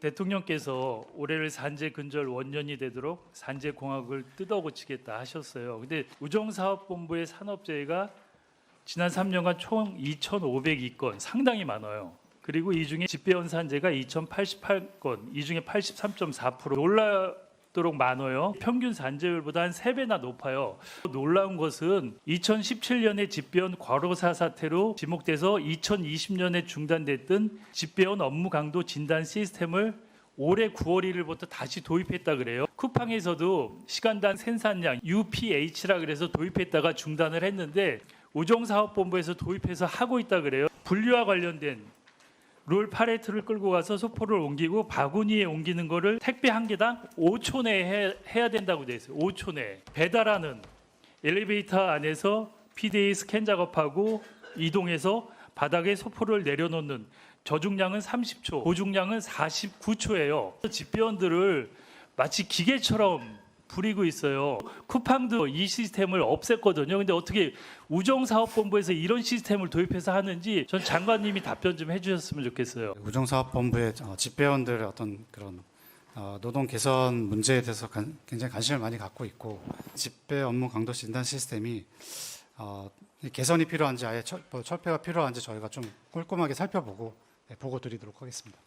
대통령께서 올해를 산재 근절 원년이 되도록 산재 공학을 뜯어고치겠다 하셨어요. 근데 우정사업본부의 산업재해가 지난 3년간 총 2,502건 상당히 많아요. 그리고 이 중에 집배원 산재가 2,088건, 이 중에 83.4% 놀라 도록 많아요. 평균 산재율보다 한 3배나 높아요. 놀라운 것은 2017년에 집배원 과로사 사태로 지목돼서 2020년에 중단됐던 집배원 업무 강도 진단 시스템을 올해 9월 1일부터 다시 도입했다 그래요. 쿠팡에서도 시간당 생산량 UPH라 그래서 도입했다가 중단을 했는데 우정사업본부에서 도입해서 하고 있다 그래요. 분류와 관련된 롤 파레트를 끌고 가서 소포를 옮기고 바구니에 옮기는 거를 택배 한 개당 5초 내에 해, 해야 된다고 돼 있어요. 5초 내에. 배달하는 엘리베이터 안에서 PDA 스캔 작업하고 이동해서 바닥에 소포를 내려놓는 저중량은 30초, 고중량은 49초예요. 집배원들을 마치 기계처럼 부리고 있어요. 쿠팡도 이 시스템을 없앴거든요. 근데 어떻게 우정사업본부에서 이런 시스템을 도입해서 하는지 전 장관님이 답변 좀 해주셨으면 좋겠어요. 우정사업본부의 어, 집배원들의 어떤 그런 어, 노동 개선 문제에 대해서 간- 굉장히 관심을 많이 갖고 있고 집배 업무 강도 진단 시스템이 어, 이 개선이 필요한지 아예 철, 뭐 철폐가 필요한지 저희가 좀 꼼꼼하게 살펴보고 네, 보고 드리도록 하겠습니다.